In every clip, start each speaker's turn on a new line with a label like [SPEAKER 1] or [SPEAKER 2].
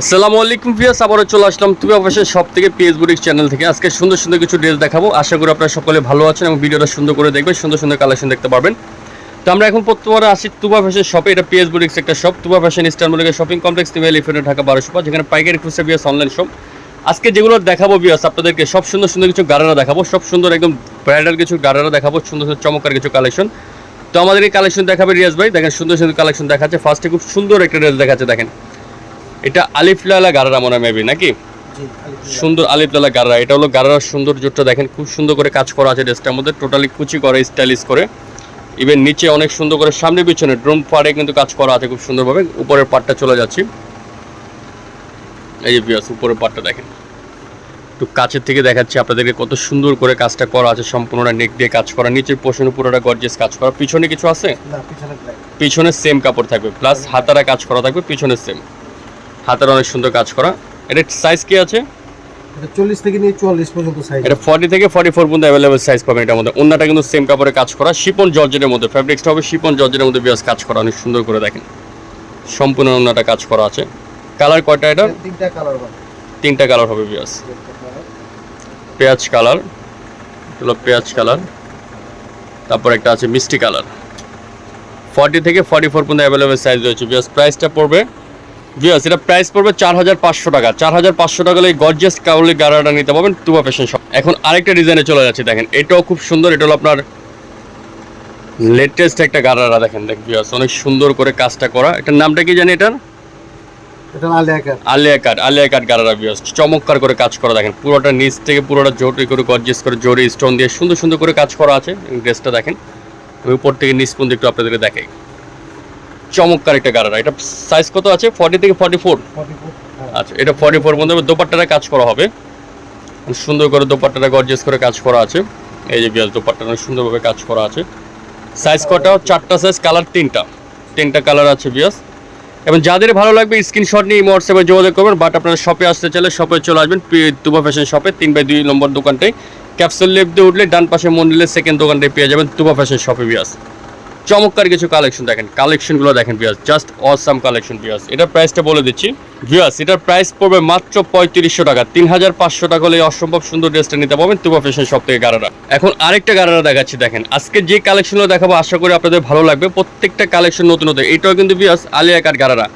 [SPEAKER 1] আসসালামু আলাইকুম ভিয়াস আবারও চলে আসলাম তুমি অবশ্যই সব থেকে পিএস বুটিক চ্যানেল থেকে। আজকে সুন্দর সুন্দর কিছু ড্রেস দেখাবো। আশা করি আপনারা সকলে ভালো আছেন এবং ভিডিওটা সুন্দর করে দেখবেন, সুন্দর সুন্দর কালেকশন দেখতে পারবেন। তো আমরা এখন প্রত্যেকবার আসি তুবা ফ্যাশন শপে এটা পিএস বুটিক্স একটা শপ তুবা ফ্যাশন মলিকের শপিং কমপ্লেক্স তুমি এলিফেন্ট ঢাকা বারোশো পাঁচ যেখানে পাইকারি খুচরা বিয়াস অনলাইন শপ আজকে যেগুলো দেখাবো বিয়াস আপনাদেরকে সব সুন্দর সুন্দর কিছু গাড়ারা দেখাবো, সব সুন্দর একদম ব্রাইডাল কিছু গাড়ারা দেখাবো, সুন্দর সুন্দর চমৎকার কিছু কালেকশন তো আমাদের এই কালেকশন দেখাবে রিয়াজ ভাই। দেখেন সুন্দর সুন্দর কালেকশন দেখাচ্ছে। ফার্স্টে খুব সুন্দর একটা ড্রেস দেখাচ্ছে, দেখেন। এটা আলিফলালা গারারা মনে মেবি নাকি? সুন্দর আলিফলালা গারারা। এটা হলো গারারার সৌন্দর্যটা দেখেন খুব সুন্দর করে কাজ করা আছে ড্রেসটার মধ্যে টোটালি কুচি করে স্টাইলিশ করে। ইভেন নিচে অনেক সুন্দর করে সামনে পিছনে ড্রোম পাড়ে কিন্তু কাজ করা আছে খুব সুন্দরভাবে। উপরের পাটটা চলে যাচ্ছি। এই যে বিয়াস উপরের পাটটা দেখেন। একটু কাছের থেকে দেখাচ্ছি আপনাদেরকে কত সুন্দর করে কাজটা করা আছে সম্পূর্ণটা নেক দিয়ে কাজ করা। নিচের পোষণ পুরোটা গর্জেস কাজ করা। পিছনে কিছু আছে?
[SPEAKER 2] পিছনে
[SPEAKER 1] পিছনে সেম কাপড় থাকবে প্লাস হাতারা কাজ করা থাকবে পিছনে সেম হাতার অনেক সুন্দর কাজ করা। এটা সাইজ কি আছে?
[SPEAKER 2] এটা চল্লিশ থেকে নিয়ে চুয়াল্লিশ পর্যন্ত সাইজ
[SPEAKER 1] এটা ফর্টি থেকে ফর্টি ফোর পর্যন্ত অ্যাভেলেবল সাইজ পাবেন এটার মধ্যে। অন্যটা কিন্তু সেম কাপড়ে কাজ করা শিপন জর্জেটের মধ্যে। ফ্যাব্রিক্সটা হবে শিপন জর্জেটের মধ্যে বিয়াস কাজ করা অনেক সুন্দর করে দেখেন। সম্পূর্ণ অন্যটা কাজ করা আছে। কালার কয়টা এটা
[SPEAKER 2] তিনটা কালার পাবে
[SPEAKER 1] তিনটা কালার হবে বিয়াস পেঁয়াজ কালার হলো পেঁয়াজ কালার তারপর একটা আছে মিষ্টি কালার ফর্টি থেকে ফর্টি ফোর পর্যন্ত অ্যাভেলেবেল সাইজ রয়েছে। বিয়াস প্রাইসটা পড়বে বিয়াস এটা প্রাইস পড়বে চার হাজার পাঁচশো টাকা। চার হাজার পাঁচশো টাকা এই গর্জিয়াস কাউলি গারাটা নিতে পারবেন তুবা ফ্যাশন শপ এখন আরেকটা ডিজাইনে চলে যাচ্ছে দেখেন এটাও খুব সুন্দর এটা হলো আপনার লেটেস্ট একটা গারারা দেখেন দেখ বিয়াস অনেক সুন্দর করে কাজটা করা। এটার নামটা কি জানি এটার?
[SPEAKER 2] এটা আলিয়া কাট
[SPEAKER 1] আলিয়া কাট গারারা বিয়াস চমৎকার করে কাজ করা দেখেন পুরোটা নিচ থেকে পুরোটা জোরি করে গর্জিয়াস করে জরি স্টোন দিয়ে সুন্দর সুন্দর করে কাজ করা আছে। ড্রেসটা দেখেন আমি উপর থেকে নিচ পর্যন্ত একটু আপনাদেরকে দেখাই। চমৎকার একটা গারারা এটা সাইজ কত আছে? ফর্টি থেকে ফর্টি ফোর আচ্ছা এটা ফর্টি ফোর মধ্যে দোপাট্টাটা কাজ করা হবে। সুন্দর করে দোপাট্টাটা গর্জিয়াস করে কাজ করা আছে। এই যে বিয়াস দোপাট্টাটা অনেক সুন্দরভাবে কাজ করা আছে। সাইজ কটা? চারটা সাইজ কালার তিনটা। তিনটা কালার আছে বিয়াস এবং যাদের ভালো লাগবে স্ক্রিনশট নিয়ে হোয়াটসঅ্যাপে যোগাযোগ করবেন। বাট আপনারা শপে আসতে চাইলে শপে চলে আসবেন তুবা ফ্যাশন শপে তিন বাই দুই নম্বর দোকানটাই ক্যাপসুল লেপ দিয়ে উঠলে ডান পাশে মন্দিরের সেকেন্ড দোকানটায় পেয়ে যাবেন তুবা ফ্যাশন শপে বিয়াস চমৎকার কিছু কালেকশন দেখেন। কালেকশনগুলো দেখেন বিয়াস জাস্ট অসাম কালেকশন বিয়াস এটার প্রাইসটা বলে দিচ্ছি। বিয়াস এটার প্রাইস পড়বে মাত্র পঁয়ত্রিশশো টাকা। তিন হাজার পাঁচশো টাকা হলে অসম্ভব সুন্দর ড্রেসটা নিতে পারবেন তুবা ফ্যাশন শপ থেকে গারারা। এখন আরেকটা গারারা দেখাচ্ছি দেখেন। আজকে যে কালেকশনগুলো দেখাবো আশা করি আপনাদের ভালো লাগবে। প্রত্যেকটা কালেকশন নতুন নতুন। এটাও কিন্তু বিয়াস আলিয়া কাট গারারা।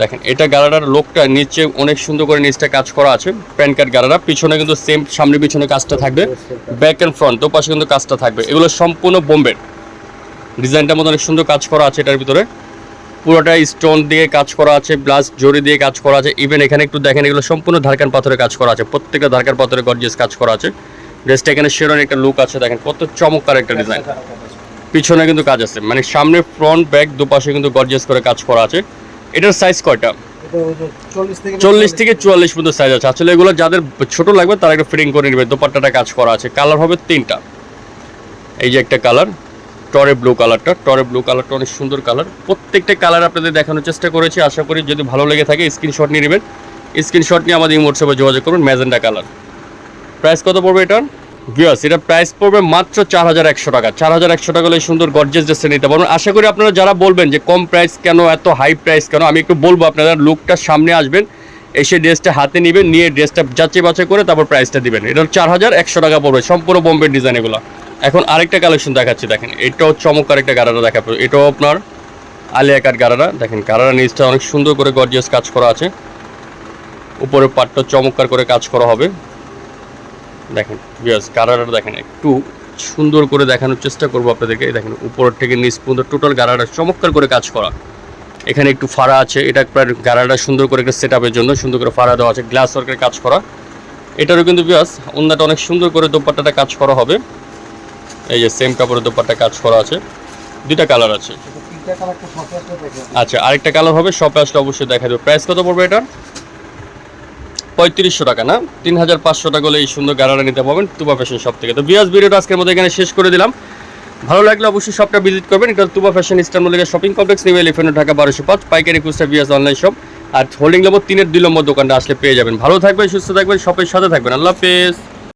[SPEAKER 1] দেখেন এটা গারারার লোকটা নিচে অনেক সুন্দর করে নিচটা কাজ করা আছে। প্যান কার্ড গারারা। পিছনে কিন্তু সেম সামনে পিছনে কাজটা থাকবে। ব্যাক অ্যান্ড ফ্রন্ট দুপাশে কিন্তু কাজটা থাকবে। এগুলো সম্পূর্ণ বোম্বের। ডিজাইনটার মধ্যে অনেক সুন্দর কাজ করা আছে এটার ভিতরে। পুরোটা স্টোন দিয়ে কাজ করা আছে প্লাস জরি দিয়ে কাজ করা আছে। ইভেন এখানে একটু দেখেন, এগুলো সম্পূর্ণ ধারকান পাথরে কাজ করা আছে। প্রত্যেকটা ধারকান পাথরে গর্জিয়াস কাজ করা আছে। ড্রেসটা এখানে শেরন একটা লুক আছে, দেখেন, কত চমৎকার একটা ডিজাইন পিছনে কিন্তু কাজ আছে মানে সামনে ফ্রন্ট ব্যাক দুপাশে কিন্তু গর্জিয়াস করে কাজ করা আছে। এটার সাইজ কয়টা?
[SPEAKER 2] চল্লিশ থেকে
[SPEAKER 1] চুয়াল্লিশ পর্যন্ত সাইজ আছে। আসলে এগুলো যাদের ছোট লাগবে, তারা একটা ফিটিং করে নেবে। দোপাট্টাটা কাজ করা আছে। কালার হবে তিনটা। এই যে একটা কালার টরে ব্লু কালারটা। টরে ব্লু কালারটা অনেক সুন্দর কালার। প্রত্যেকটা কালার আপনাদের দেখানোর চেষ্টা করেছি। আশা করি যদি ভালো লেগে থাকে, স্ক্রিনশট নিয়ে নেবেন। স্ক্রিনশট নিয়ে আমাদের হোয়াটসঅ্যাপে যোগাযোগ করুন ম্যাজেন্ডা কালার। প্রাইস কত পড়বে এটার? ভিউয়ার্স এটা প্রাইস পড়বে মাত্র চার হাজার একশো টাকা। চার হাজার একশো টাকা হলে সুন্দর গর্জেস ড্রেসটা নিতে পারবেন আশা করি আপনারা যারা বলবেন যে কম প্রাইস কেন, এত হাই প্রাইস কেন, আমি একটু বলব আপনারা লুকটা সামনে আসবেন। এসে ড্রেসটা হাতে নেবেন, নিয়ে ড্রেসটা যাচাই বাছাই করে তারপর প্রাইসটা দিবেন। এটা চার হাজার একশো টাকা পড়বে, সম্পূর্ণ বোম্বের ডিজাইন এগুলো। এখন আরেকটা কালেকশন দেখাচ্ছি, দেখেন। এটাও চমৎকার একটা গারারা দেখা এটাও আপনার আলিয়া কাট গারারা। দেখেন, গারারা নিচটা অনেক সুন্দর করে গর্জিয়াস কাজ করা আছে। উপরের পাটটা চমৎকার করে কাজ করা হবে। দেখেন বিয়াস গারারা দেখেন, একটু সুন্দর করে দেখানোর চেষ্টা করব আপনাদেরকে। দেখেন, উপরের থেকে নিচ পর্যন্ত টোটাল গারাটা চমৎকার করে কাজ করা। এখানে একটু ফাড়া আছে। এটা প্রায় গারাটা সুন্দর করে একটা সেট জন্য সুন্দর করে ফাড়া দেওয়া আছে গ্লাস ওয়ার্কের কাজ করা। এটারও কিন্তু বিয়াস অন্যটা অনেক সুন্দর করে দোপাট্টাটা কাজ করা হবে। এই যে সেম কাপড়ের দোপাট্টা কাজ করা আছে, দুইটা কালার আছে। আচ্ছা আরেকটা কালার হবে শপে অবশ্যই দেখা দেবে। প্রাইস কত পড়বে এটা পঁয়ত্রিশশো টাকা, না? তিন হাজার পাঁচশো টাকা হলে এই সুন্দর গাড়াটা নিতে পারবেন তুবা ফ্যাশন শপ থেকে। তো বিয়াস ভিডিওটা আজকের মধ্যে এখানে শেষ করে দিলাম। ভালো লাগলে অবশ্যই শপটা ভিজিট করবেন। এটা তুবা ফ্যাশন ইস্টার মল্লিকের shopping complex new elephant Dhaka বারোশো পাঁচ, পাইকারি খুচরা বিয়াস অনলাইন শপ আর হোল্ডিং নম্বর তিনের দুই নম্বর দোকানটা আসলে পেয়ে যাবেন। ভালো থাকবেন, সুস্থ থাকবেন শপের সাথে থাকবেন। আল্লাহ হাফেজ।